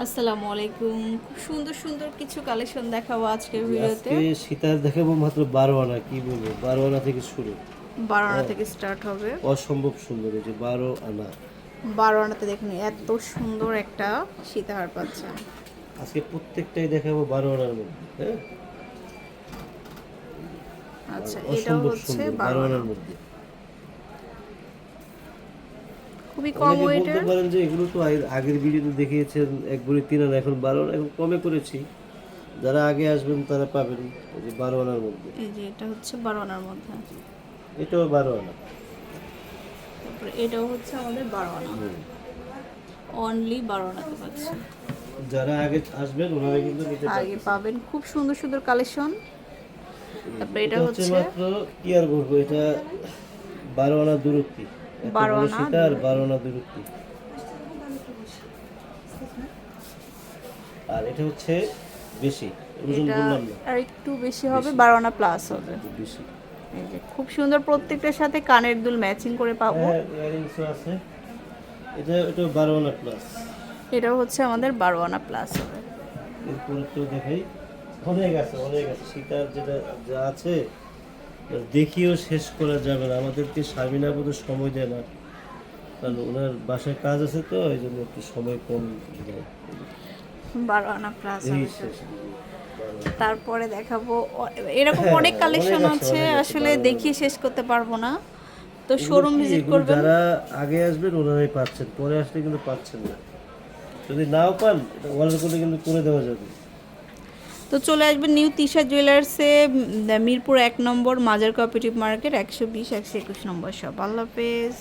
আসসালামু আলাইকুম। খুব সুন্দর সুন্দর কিছু কালেকশন দেখাবো আজকের ভিডিওতে। আজকে সীতার দেখাবো মাত্র বারো আনা কি বলব? বারো আনা থেকে শুরু। বারো আনা থেকে স্টার্ট হবে। অসম্ভব সুন্দর এই যে বারো আনা বারো আনাতে দেখুন এত সুন্দর একটা সীতাহার পাচ্ছেন আজকে প্রত্যেকটাই দেখাবো বারো আনার মধ্যে হ্যাঁ? আচ্ছা এটা হচ্ছে সুন্দর বারো বারো আনা আনার মধ্যে। খুবই কম ওয়েটের বলতে পারেন যে এগুলো তো আগের ভিডিওতে দেখিয়েছেন এক ভরি তিন আনা এখন বারো এখন কমে করেছি। যারা আগে আসবেন তারা পাবেন এই যে বারো আনার মধ্যে। এই যে এটা হচ্ছে বারো আনার মধ্যে। এটাও বারো আনা। তারপরে এটাও হচ্ছে আমাদের বারো আনা। অনলি বারো আনাতে পাচ্ছেন যারা আগে আসবেন ওনারা কিন্তু নিতে আগে পাবেন খুব সুন্দর সুন্দর কালেকশন তারপরে এটা হচ্ছে মাত্র কি আর বলব এটা বারো আনা দূরত্ব। বারো আনা সীতা আর বারো আনা দূরত্ব। আর এটা হচ্ছে বেশি ওজন বললাম না। আর একটু বেশি হবে বারো আনা প্লাস হবে। বেশি। খুব সুন্দর প্রত্যেকটার সাথে কানের দুল ম্যাচিং করে পাবো। হ্যাঁ ইয়ারিংসও আছে। এটা এটা বারো আনা প্লাস হচ্ছে আমাদের বারো আনা প্লাস হবে। এরপরে তো দেখাই। অনেক আছে অনেক আছে। সীতার যেটা যা আছে দেখিও শেষ করা যাবে না। আমাদেরকে স্বামীনা বোধ সময় দেয় না। কারণ ওনার বাসায় কাজ আছে তো এই জন্য একটু সময় কম দেয়। বারো আনা প্লাস। তারপরে দেখাবো। এরকম হ্যাঁ, অনেক কালেকশন আছে, আসলে দেখিয়ে শেষ করতে পারব না। তো শোরুম ভিজিট করবেন? যারা আগে আসবেন ওনারাই পাচ্ছেন। পরে আসলে কিন্তু পাচ্ছেন না। যদি নাও পান অর্ডার করলে কিন্তু করে দেওয়া যাবে। তো চলে আসবেন নিউ তিশা জুয়েলার্সে মিরপুর এক নম্বর, মাজার কোঅপারেটিভ মার্কেট একশো বিশ, একশো একুশ নম্বর সব আল্লাহ হাফেজ।